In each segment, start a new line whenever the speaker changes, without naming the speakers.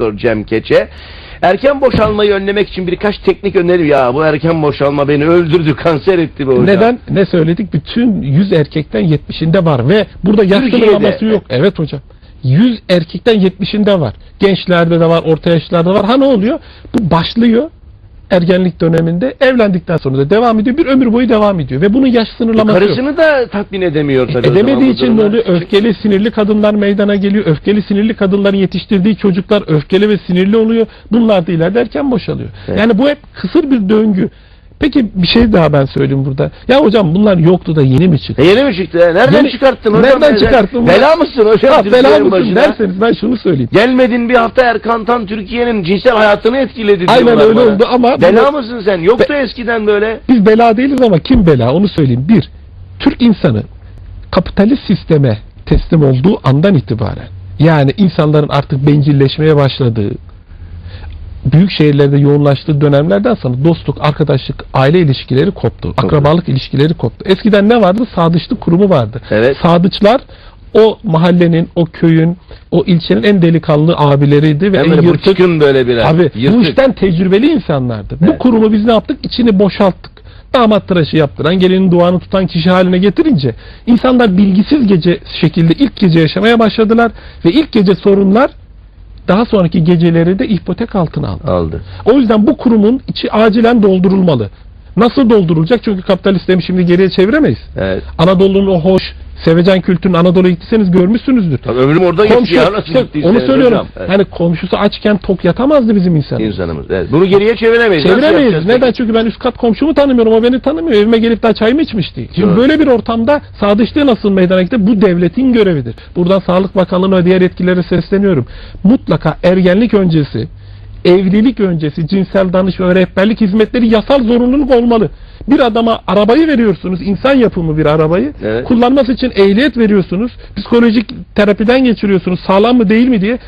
Doktor Cem Keçe. Erken boşalmayı önlemek için birkaç teknik öneri ya bu erken boşalma beni öldürdü kanser etti be hocam.
Neden? Ne söyledik? Bütün 100 erkekten 70'inde var ve burada yaş
Türkiye'de.
sınırlaması yok. Evet hocam. 100 erkekten 70'inde var. Gençlerde de var, orta yaşlarda var. Ha ne oluyor? Bu başlıyor ergenlik döneminde evlendikten sonra da devam ediyor. Bir ömür boyu devam ediyor ve bunun yaş sınırlaması yok.
Karısını da tatmin edemiyor tabii.
Edemediği için ne oluyor? Öfkeli, sinirli kadınlar meydana geliyor. Öfkeli, sinirli kadınların yetiştirdiği çocuklar öfkeli ve sinirli oluyor. Bunlar da ileride erken boşalıyor.
Evet.
Yani bu hep kısır bir döngü. Peki bir şey daha ben söyleyeyim burada. Ya hocam bunlar yoktu da yeni mi çıktı?
E yeni mi çıktı? Nereden
Yeni-
çıkarttın hocam?
Nereden
Neden?
çıkarttın?
Bela mısın hocam?
Ha, bela mısın
başına?
derseniz ben şunu söyleyeyim.
Gelmedin bir hafta Erkan Tan Türkiye'nin cinsel hayatını etkiledi
Aynen öyle
bana.
oldu ama
Bela
bunu-
mısın sen? Yoktu eskiden böyle.
biz bela değiliz ama kim bela onu söyleyeyim. Bir, Türk insanı kapitalist sisteme teslim olduğu andan itibaren yani insanların artık bencilleşmeye başladığı büyük şehirlerde yoğunlaştığı dönemlerden sonra dostluk, arkadaşlık, aile ilişkileri koptu. Akrabalık ilişkileri koptu. Eskiden ne vardı? Sadıçlık kurumu vardı.
Evet.
Sadıçlar o mahallenin, o köyün, o ilçenin en delikanlı abileriydi ve
Hem
en
böyle
yırtık
bıçkın böyle biraz.
Abi bu
Yırtık.
işten tecrübeli insanlardı. Bu
Evet.
kurumu biz ne yaptık? İçini boşalttık. Damat tıraşı yaptıran, gelinin duanı tutan kişi haline getirince insanlar bilgisiz gece şekilde ilk gece yaşamaya başladılar ve ilk gece sorunlar daha sonraki geceleri de ipotek altına aldı.
aldı.
O yüzden bu kurumun içi acilen doldurulmalı. Nasıl doldurulacak? Çünkü kapitalist sistemi şimdi geriye çeviremeyiz.
Evet.
Anadolu'nun o hoş, sevecen kültürünü Anadolu'ya gittiyseniz görmüşsünüzdür.
Tabii ömrüm orada geçti
Komşu,
ya nasıl
işte
gittiyse.
onu söylüyorum.
hocam. Evet.
Hani komşusu açken tok yatamazdı bizim insanımız.
İnsanımız. Evet. Bunu geriye çeviremeyiz.
Çeviremeyiz. Neden? Çünkü ben üst kat komşumu tanımıyorum. O beni tanımıyor. Evime gelip daha çay mı içmişti? Şimdi
Doğru.
böyle bir ortamda sadıçlığı nasıl meydana getir? Bu devletin görevidir. Buradan Sağlık Bakanlığı'na ve diğer yetkililere sesleniyorum. Mutlaka ergenlik öncesi, evlilik öncesi cinsel danışma ve rehberlik hizmetleri yasal zorunluluk olmalı. Bir adama arabayı veriyorsunuz, insan yapımı bir arabayı.
Evet.
Kullanması için ehliyet veriyorsunuz. Psikolojik terapiden geçiriyorsunuz. Sağlam mı değil mi diye.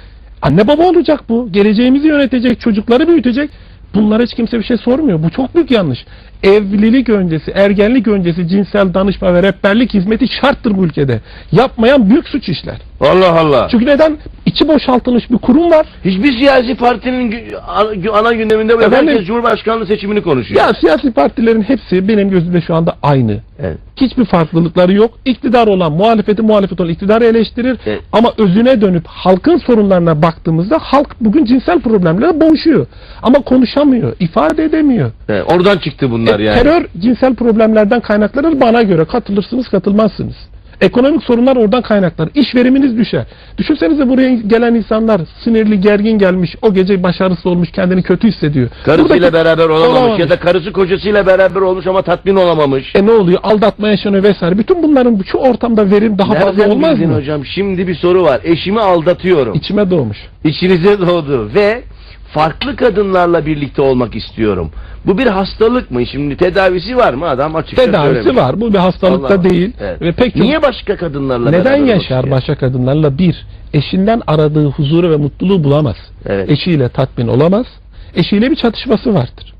Anne baba olacak bu. Geleceğimizi yönetecek, çocukları büyütecek. Bunlara hiç kimse bir şey sormuyor. Bu çok büyük yanlış. Evlilik öncesi, ergenlik öncesi cinsel danışma ve rehberlik hizmeti şarttır bu ülkede. Yapmayan büyük suç işler.
Allah Allah.
Çünkü neden? İçi boşaltılmış bir kurum var.
Hiçbir siyasi partinin gü- ana- ana gündeminde böyle
Efendim?
herkes Cumhurbaşkanlığı seçimini konuşuyor.
Ya siyasi partilerin hepsi benim gözümde şu anda aynı.
Evet.
Hiçbir farklılıkları yok. İktidar olan muhalefeti muhalefet olan iktidarı eleştirir.
Evet.
Ama özüne dönüp halkın sorunlarına baktığımızda halk bugün cinsel problemlerle boğuşuyor. Ama konuşamıyor, ifade edemiyor.
Evet, Oradan çıktı bunlar
E,
yani.
Terör cinsel problemlerden kaynaklanır bana göre. Katılırsınız katılmazsınız. Ekonomik sorunlar oradan kaynaklanır. İş veriminiz düşer. Düşünsenize buraya gelen insanlar sinirli, gergin gelmiş, o gece başarısız olmuş, kendini kötü hissediyor.
Karısıyla
Buradaki-
beraber olamamış,
olamamış.
ya da karısı kocasıyla beraber olmuş ama tatmin olamamış.
E ne oluyor? Aldatma yaşanıyor vesaire. Bütün bunların şu ortamda verim daha fazla
Nereden
olmaz
bildin
mı?
hocam? Şimdi bir soru var. Eşimi aldatıyorum.
İçime doğmuş.
İçinize doğdu ve farklı kadınlarla birlikte olmak istiyorum. Bu bir hastalık mı? Şimdi tedavisi var mı? Adam açıkça
Tedavisi
söylemiş.
var. Bu bir hastalık
Allah
değil.
Evet.
Ve pek
Niye başka kadınlarla
neden yaşar başka kadınlarla? Bir, eşinden aradığı huzuru ve mutluluğu bulamaz.
Evet.
Eşiyle tatmin olamaz. Eşiyle bir çatışması vardır.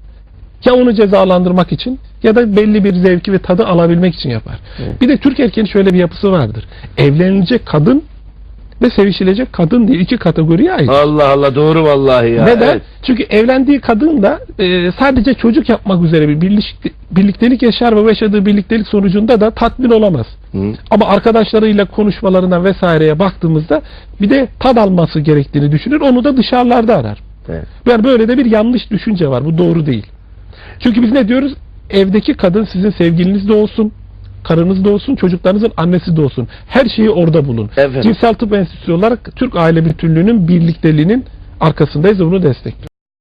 Ya onu cezalandırmak için ya da belli bir zevki ve tadı alabilmek için yapar.
Evet.
Bir de Türk erkeğinin şöyle bir yapısı vardır. Evlenilecek kadın ve sevişilecek kadın diye iki kategoriye ait.
Allah Allah doğru vallahi ya.
Neden?
Evet.
Çünkü evlendiği kadın da e, sadece çocuk yapmak üzere bir birlik- birliktelik yaşar ve yaşadığı birliktelik sonucunda da tatmin olamaz.
Hı.
Ama arkadaşlarıyla konuşmalarına vesaireye baktığımızda bir de tad alması gerektiğini düşünür. Onu da dışarılarda arar.
Evet.
Yani böyle de bir yanlış düşünce var. Bu doğru değil. Çünkü biz ne diyoruz? Evdeki kadın sizin sevgiliniz de olsun, karınız da olsun, çocuklarınızın annesi de olsun. Her şeyi orada bulun.
Efendim.
Cinsel Tıp Enstitüsü olarak Türk aile bütünlüğünün birlikteliğinin arkasındayız ve bunu destekliyoruz.